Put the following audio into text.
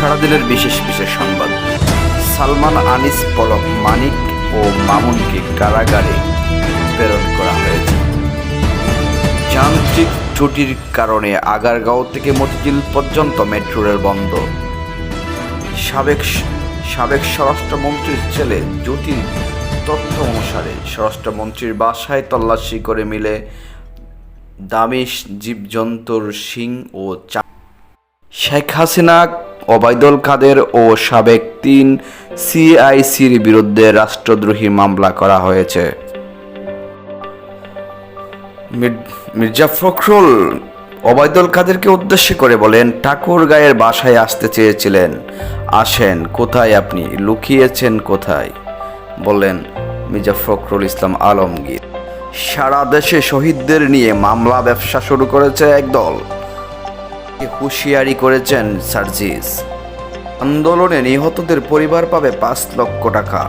সারাদিনের বিশেষ বিশেষ সংবাদ। সালমান আনিস পলক মানিক ও মামুনকে কারাগারে প্রেরণ করা হয়েছে। যান্ত্রিক ত্রুটির কারণে আগারগাঁও থেকে মতিঝিল পর্যন্ত মেট্রো রেল বন্ধ। সাবেক সাবেক স্বরাষ্ট্রমন্ত্রীর ছেলে জ্যোতির তথ্য অনুসারে স্বরাষ্ট্রমন্ত্রীর বাসায় তল্লাশি করে মিলে দামি জীবজন্তুর শিং ও চা শেখ হাসিনা ওবায়দুল কাদের ও সাবেক তিন সিআইসির বিরুদ্ধে রাষ্ট্রদ্রোহী মামলা করা হয়েছে। মির্জা ফখরুল ওবায়দুল কাদেরকে উদ্দেশ্য করে বলেন, ঠাকুর গায়ের বাসায় আসতে চেয়েছিলেন। আসেন, কোথায় আপনি? লুকিয়েছেন কোথায়? বললেন মির্জা ফখরুল ইসলাম আলমগীর। সারা দেশে শহীদদের নিয়ে মামলা ব্যবসা শুরু করেছে একদল হুঁশিয়ারি করেছেন সার্জিস। আন্দোলনে নিহতদের পরিবার পাবে পাঁচ লক্ষ টাকা।